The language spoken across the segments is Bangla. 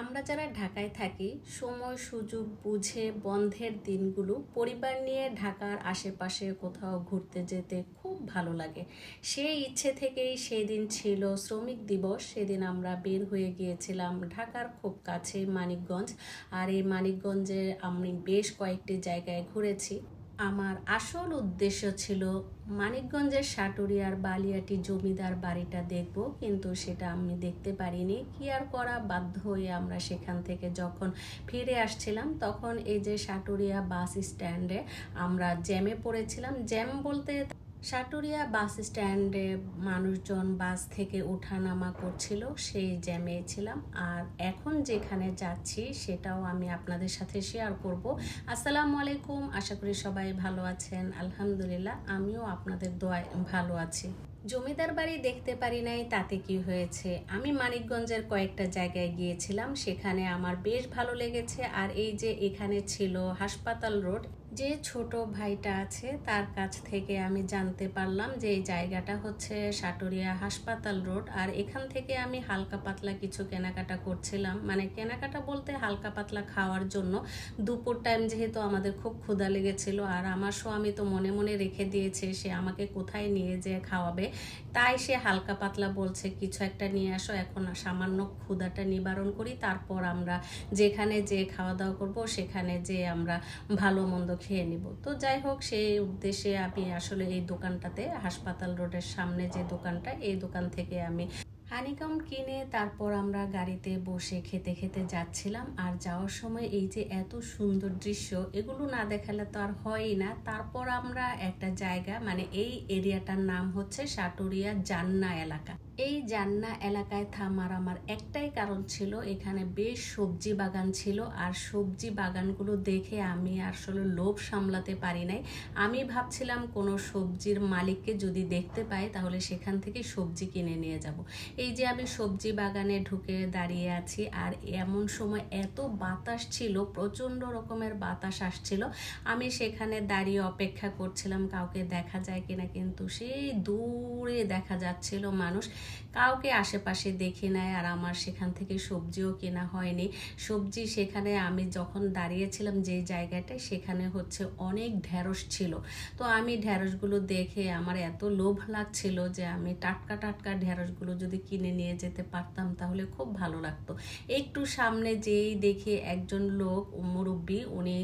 আমরা যারা ঢাকায় থাকি, সময়, সুযোগ, বুঝে, বন্ধের দিনগুলো পরিবার নিয়ে ঢাকার আশেপাশে কোথাও ঘুরতে যেতে খুব ভালো লাগে। সেই ইচ্ছে থেকেই সেদিন ছিল শ্রমিক দিবস। সেদিন আমরা বের হয়ে গিয়েছিলাম ঢাকার খুব কাছে মানিকগঞ্জ। আর এই মানিকগঞ্জে আমি বেশ কয়েকটি জায়গায় ঘুরেছি। আমার আসল উদ্দেশ্য ছিল মানিকগঞ্জের সাটুরিয়ার বালিয়াটি জমিদার বাড়িটা দেখব, কিন্তু সেটা আমি দেখতে পারিনি। কি আর করা? বাধ্য হয়ে আমরা সেখান থেকে যখন ফিরে আসছিলাম, তখন এই যে সাটুরিয়া বাস স্ট্যান্ডে আমরা জ্যামে পড়েছিলাম। জ্যাম বলতে সাটুরিয়া বাস স্ট্যান্ডে মানুষজন বাস থেকে ওঠানামা করছিল, সেই জ্যামে ছিলাম। আর এখন যেখানে যাচ্ছি সেটাও আমি আপনাদের সাথে শেয়ার করব। আসসালামু আলাইকুম, আশা করি সবাই ভালো আছেন। আলহামদুলিল্লাহ, আমিও আপনাদের দোয়ায় ভালো আছি। জমিদার বাড়ি দেখতে পারি নাই, তাতে কি হয়েছে? আমি মানিকগঞ্জের কয়েকটা জায়গায় গিয়েছিলাম, সেখানে আমার বেশ ভালো লেগেছে। আর এই যে এখানে ছিল হাসপাতাল রোড যে ছোট ভাইটা আছে, তার কাছ থেকে আমি জানতে পারলাম যে এই জায়গাটা হচ্ছে সাটুরিয়া হাসপাতাল রোড। আর এখান থেকে আমি হালকা পাতলা কিছু কেনাকাটা করছিলাম। মানে কেনাকাটা বলতে হালকা পাতলা খাওয়ার জন্য দুপুর টাইম যেহেতু আমাদের খুব ক্ষুধা লেগেছিল আর আমার স্বামী তো মনে মনে রেখে দিয়েছে, সে আমাকে কোথায় নিয়ে যেয়ে খাওয়াবে। তাই সে হালকা পাতলা বলছে, কিছু একটা নিয়ে আসো, এখন সামান্য ক্ষুধাটা নিবারণ করি, তারপর আমরা যেখানে যে খাওয়া দাওয়া করব, সেখানে যে আমরা ভালো মন্দ খেয়ে নিব। তো যাই হোক, সেই উদ্দেশ্যে আমি আসলে এই দোকানটাতে, হাসপাতাল রোডের সামনে যে দোকানটা, এই দোকান থেকে আমি হানিকম কিনে তারপর আমরা গাড়িতে বসে খেতে খেতে যাচ্ছিলাম। আর যাওয়ার সময় এই যে এত সুন্দর দৃশ্য, এগুলো না দেখালে তো আর হয়ই না। তারপর আমরা একটা জায়গা মানে এই এরিয়াটার নাম হচ্ছে সাটুরিয়া জান্না এলাকা। এই জান্না এলাকায় থামার আমার একটাই কারণ ছিল, এখানে বেশ সবজি বাগান ছিল। আর সবজি বাগানগুলো দেখে আমি আসলে লোভ সামলাতে পারি নাই। আমি ভাবছিলাম কোনো সবজির মালিককে যদি দেখতে পাই, তাহলে সেখান থেকে সবজি কিনে নিয়ে যাব। এই যে আমি সবজি বাগানে ঢুকে দাঁড়িয়ে আছি, আর এমন সময় এত বাতাস ছিল, প্রচণ্ড রকমের বাতাস আসছিল। আমি সেখানে দাঁড়িয়ে অপেক্ষা করছিলাম, কাউকে দেখা যায় কিনা কিন্তু সেই দূরে দেখা যাচ্ছিল মানুষ। কাউকে আশেপাশে দেখি নাই, আর আমার সেখান থেকে সবজিও কেনা হয়নি। সবজি সেখানে আমি যখন দাঁড়িয়েছিলাম, যে জায়গাটায়, সেখানে হচ্ছে অনেক ঢ্যাঁড়স ছিল। তো আমি ঢ্যাঁড়সগুলো দেখে আমার এত লোভ লাগছিল যে আমি টাটকা টাটকা ঢ্যাঁড়সগুলো যদি কিনে নিয়ে যেতে পারতাম, তাহলে খুব ভালো লাগতো। একটু সামনে যেই দেখি একজন লোক, মুরব্বী, উনি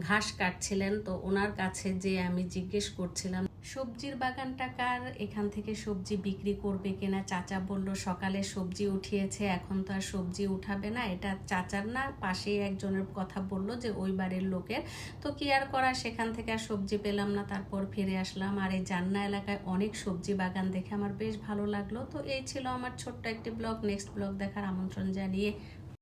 ঘাস কাটছিলেন, তো ওনার কাছে যে আমি জিজ্ঞেস করছিলাম সবজির বাগানটা কার? এখান থেকে সবজি বিক্রি করবে কিনা? চাচা বলল, সকালে সবজি উঠিয়েছে, এখন তো আর সবজি উঠাবে না। এটা চাচার না? পাশেই একজনের কথা বলল যে, ওই বাড়ির লোকের। তো কি আর করা? সেখান থেকে আর সবজি পেলাম না, তারপর ফিরে আসলাম। আর এই জান্না এলাকায় অনেক সবজি বাগান দেখে আমার বেশ ভালো লাগল। তো এই ছিল আমার ছোট্ট একটি ব্লগ। নেক্সট ব্লগ দেখার আমন্ত্রণ জানিয়ে